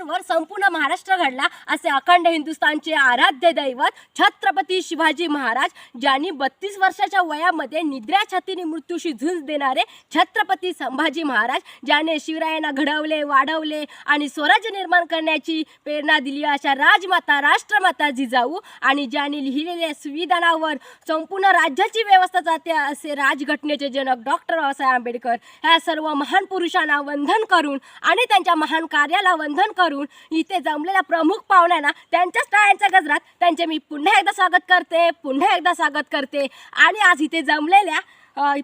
वर संपूर्ण महाराष्ट्र घडला असे अखंड हिंदुस्थानचे आराध्य दैवत छत्रपती शिवाजी महाराज ज्यांनी बत्तीस वर्षाच्या वयामध्ये निद्रा छातीने मृत्यूशी झुंज देणारे छत्रपती संभाजी महाराज ज्याने शिवरायांना घडवले वाढवले आणि स्वराज्य निर्माण करण्याची प्रेरणा दिली अशा राजमाता राष्ट्रमाता जिजाऊ आणि ज्यांनी लिहिलेल्या संविधानावर संपूर्ण राज्याची व्यवस्था जाते असे राजघटनेचे जनक डॉक्टर बाबासाहेब आंबेडकर ह्या सर्व महान पुरुषांना वंदन करून आणि त्यांच्या महान कार्याला वंदन करून इथे जमलेल्या प्रमुख पाहुण्यांना त्यांच्याच टाळ्यांच्या गजरात त्यांचे मी पुन्हा एकदा स्वागत करते पुन्हा एकदा स्वागत करते. आणि आज इथे जमलेल्या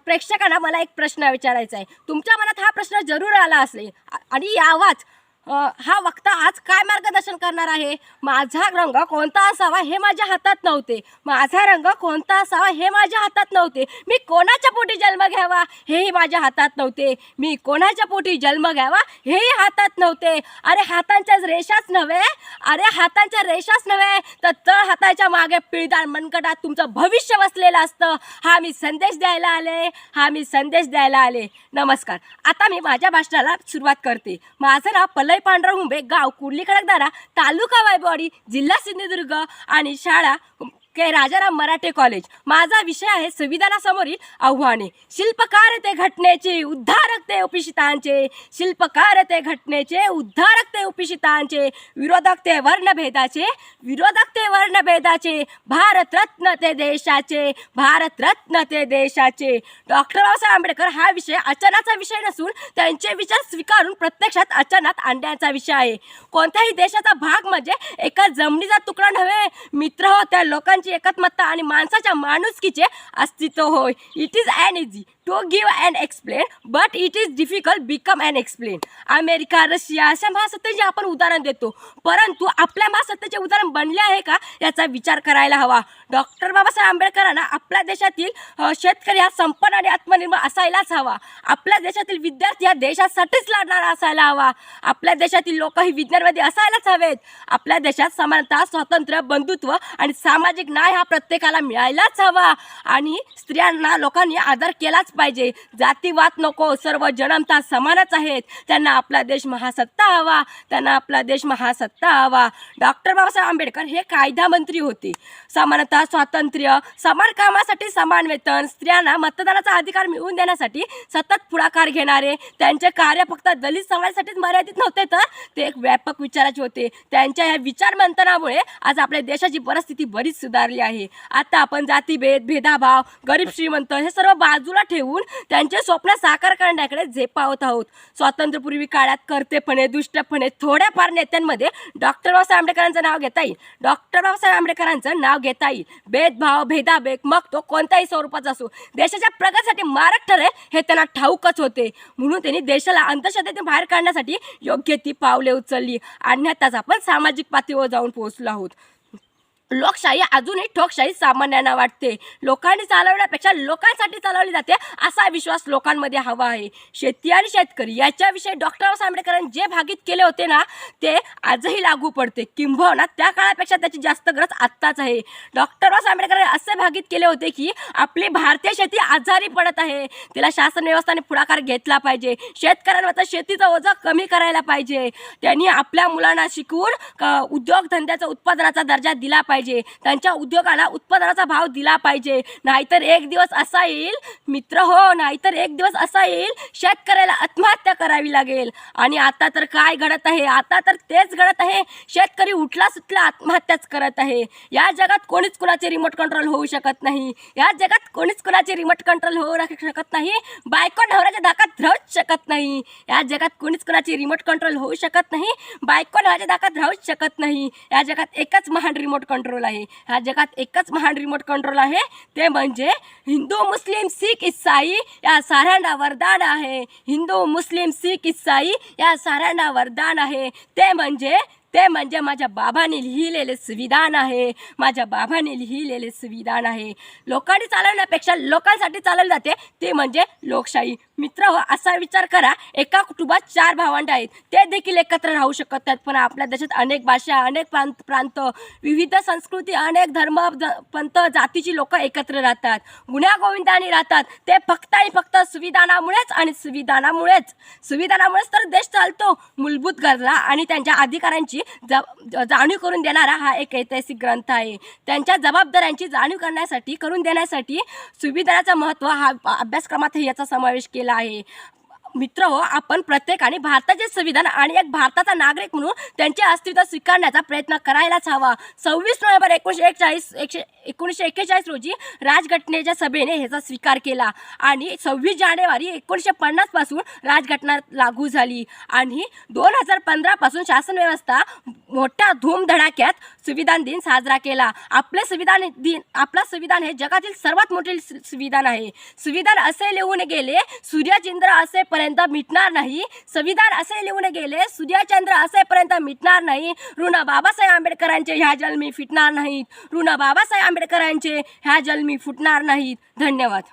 प्रेक्षकांना मला एक प्रश्न विचारायचा आहे. तुमच्या मनात हा प्रश्न जरूर आला असेल. आणि यावाच हा वक्ता आज काय मार्गदर्शन करणार आहे? माझा रंग कोणता असावा हे माझ्या हातात नव्हते. माझा रंग कोणता असावा हे माझ्या हातात नव्हते. मी कोणाच्या पोटी जन्म घ्यावा हेही माझ्या हातात नव्हते. मी कोणाच्या पोटी जन्म घ्यावा हेही हातात नव्हते. अरे हातांच्या रेषाच नव्हे. अरे हातांच्या रेषाच नव्हे. तर तळ हाताच्या मागे पिळदार मनकटात तुमचं भविष्य वसलेलं असतं. हा मी संदेश द्यायला आले. हा मी संदेश द्यायला आले. नमस्कार. आता मी माझ्या भाषणाला सुरुवात करते. माझं नाव मलई पांढरा हुंबे गाव कुर्ली खडकदारा तालुका वायबवाडी जिल्हा सिंधुदुर्ग आणि शाळा के राजाराम मराठे कॉलेज माझा विषय आहे संविधानासमोरील आव्हाने. शिल्पकार ते घटनेचे उद्धारक ते उपिषितांचे शिल्पकार ते घटनेचे उद्धारक ते उपिषितांचे विरोधक ते वर्णभेदाचे. विरोधक ते वर्णभेदाचे. भारतरत्न ते देशाचे. भारतरत्न ते देशाचे. डॉक्टर बाबासाहेब आंबेडकर हा विषय अचानाचा विषय नसून त्यांचे विचार स्वीकारून प्रत्यक्षात अचानक आणण्याचा विषय आहे. कोणत्याही देशाचा भाग म्हणजे एका जमिनीचा तुकडा नव्हे. मित्र हो त्या लोकांची एकत्मता आणि माणसाच्या माणुसकीचे अस्तित्व होय. It is an easy to give and explain, but it is difficult become and explain America Russia अशा महासत्तेचे आपण उदाहरण देतो. परंतु आपल्या महासत्तेचे उदाहरण बनले आहे का? याचा विचार करायला हवा. डॉक्टर बाबासाहेब आंबेडकरांना आपल्या देशातील शेतकरी हा संपन्न आणि आत्मनिर्भर असायलाच हवा. आपल्या देशातील विद्यार्थी हा देशासाठीच लढणारा असायला हवा. आपल्या देशातील लोक ही विज्ञानवादी असायलाच हवेत. आपल्या देशात समानता स्वातंत्र्य बंधुत्व आणि सामाजिक न्याय हा प्रत्येकाला मिळायलाच हवा. आणि स्त्रियांना लोकांनी आदर केलाच पाहिजे. जातीवाद नको सर्व जनमता समानच आहेत. त्यांना आपला देश महासत्ता हवा त्यांना आपला देश महासत्ता हवा. डॉक्टर बाबासाहेब आंबेडकर हे कायदा मंत्री होते. समानता स्वातंत्र्य समान कामासाठी समान वेतन स्त्रियांना मतदानाचा अधिकार मिळवून देण्यासाठी सतत पुढाकार घेणारे. त्यांचे कार्य फक्त दलित समाजासाठीच मर्यादित नव्हते तर ते एक व्यापक विचाराचे होते. त्यांच्या या विचार मंथनामुळे आज आपल्या देशाची परिस्थिती बरीच सुधारली आहे. आता आपण जातीभेद भेदाभाव गरीब श्रीमंत हे सर्व बाजूला ठेवू ठेवून त्यांचे स्वप्न साकार करण्याकडे झेपावत आहोत. स्वातंत्र्यपूर्वी काळात करतेपणे दुष्टपणे थोड्याफार नेत्यांमध्ये डॉक्टर बाबासाहेब आंबेडकरांचं नाव घेता येईल. डॉक्टर बाबासाहेब आंबेडकरांचं नाव घेता येईल. भेदभाव भेदाभेद मग तो कोणत्याही स्वरूपाचा असो. देशाच्या प्रगतीसाठी मारक ठरेल हे त्यांना ठाऊकच होते. म्हणून त्यांनी देशाला अंधश्रद्धेतून बाहेर काढण्यासाठी योग्य ती पावले उचलली. आणि आताच आपण सामाजिक पातळीवर जाऊन पोहोचलो आहोत. लोकशाही अजूनही ठोकशाही सामान्यांना वाटते. लोकांनी चालवण्यापेक्षा लोकांसाठी चालवली जाते असा विश्वास लोकांमध्ये हवा आहे. शेती आणि शेतकरी याच्याविषयी डॉक्टर बाबासाहेब आंबेडकरांनी जे भागीत केले होते ना ते आजही लागू पडते. किंबहुना त्या काळापेक्षा त्याची जास्त गरज आत्ताच आहे. डॉक्टर बाबासाहेब आंबेडकरांनी असे भागीत केले होते की आपली भारतीय शेती आजारी पडत आहे. तिला शासन व्यवस्थाने पुढाकार घेतला पाहिजे. शेतकऱ्यांवर शेतीचा ओझा कमी करायला पाहिजे. त्यांनी आपल्या मुलांना शिकवून उद्योगधंद्याचा उत्पादनाचा दर्जा दिला पाहिजे. त्यांच्या उद्योगाला उत्पादनाचा भाव दिला पाहिजे. नाहीतर एक दिवस असा येईल मित्र हो नाहीतर एक दिवस असा येईल शेतकऱ्याला आत्महत्या करावी लागेल. आणि आता तर काय घडत आहे? आता तर तेच घडत आहे. शेतकरी उठला सुटला आत्महत्याच करत आहे. या जगात कोणीच कुणाचे रिमोट कंट्रोल होऊ शकत नाही. या जगात कोणीच कुणाचे रिमोट कंट्रोल होऊ शकत नाही. बायको नवऱ्याच्या धाकात राहूच शकत नाही. या जगात कोणीच कुणाची रिमोट कंट्रोल होऊ शकत नाही. बायको नवऱ्याच्या धाकात राहूच शकत नाही. या जगात एकच महान रिमोट कंट्रोल आहे. ह्या जगात एकच महान रिमोट कंट्रोल आहे. ते म्हणजे हिंदू मुस्लिम सिख इसाई या साऱ्यांना वरदान आहे. हिंदू मुस्लिम सिख इसाई या साऱ्यांना वरदान आहे. ते म्हणजे ते म्हणजे माझ्या बाबांनी लिहिलेले संविधान आहे. माझ्या बाबांनी लिहिलेले संविधान आहे. लोकांनी चालवण्यापेक्षा लोकांसाठी चालवलं जाते. ते म्हणजे लोकशाही. मित्र हो असा विचार करा. एका कुटुंबात चार भावंड आहेत. ते देखील एकत्र राहू शकत नाहीत. पण आपल्या देशात अनेक भाषा अनेक प्रांत प्रांत विविध संस्कृती अनेक धर्म पंत पंथ जातीची लोक एकत्र राहतात. गुन्ह्या गोविंदाने राहतात. ते फक्त आणि फक्त संविधानामुळेच आणि संविधानामुळेच. संविधानामुळेच तर देश चालतो. मूलभूत गरजा आणि त्यांच्या अधिकारांची जबाबदाऱ्यांची जाणीव करून देणारा हा एक ऐतिहासिक ग्रंथ आहे. त्यांच्या जबाबदाऱ्यांची जाणीव करण्यासाठी करून देण्यासाठी संविधानाचं महत्त्व हा अभ्यासक्रमात याचा समावेश केला आहे. मित्र हो आपण प्रत्येकाने भारताचे संविधान आणि एक भारताचा नागरिक म्हणून त्यांचे अस्तित्व स्वीकारण्याचा प्रयत्न करायलाच हवा. सव्वीस नोव्हेंबर एकोणीसशे एकचाळीस एकशे एकोणीसशे एक्केचाळीस रोजी राजघटनेच्या सभेने ह्याचा स्वीकार केला आणि सव्वीस जानेवारी एकोणीसशे पन्नासपासून राजघटना लागू झाली आणि दोन हजार पंधरापासून शासन व्यवस्था मोठ्या धूमधडाक्यात संविधान दिन साजरा केला. आपले संविधान दिन आपला संविधान हे जगातील सर्वात मोठे संविधान आहे. संविधान असे लिहून गेले सूर्यचंद्र असेपर्यंत मिटणार नाही. संविधान असे लिहून गेले सूर्यचंद्र असेपर्यंत मिटणार नाही. ऋण बाबासाहेब आंबेडकरांचे ह्या जन्मी फिटणार नाहीत. ऋण बाबासाहेब आंबेडकरांचे ह्या जन्मी फुटणार नाहीत. धन्यवाद.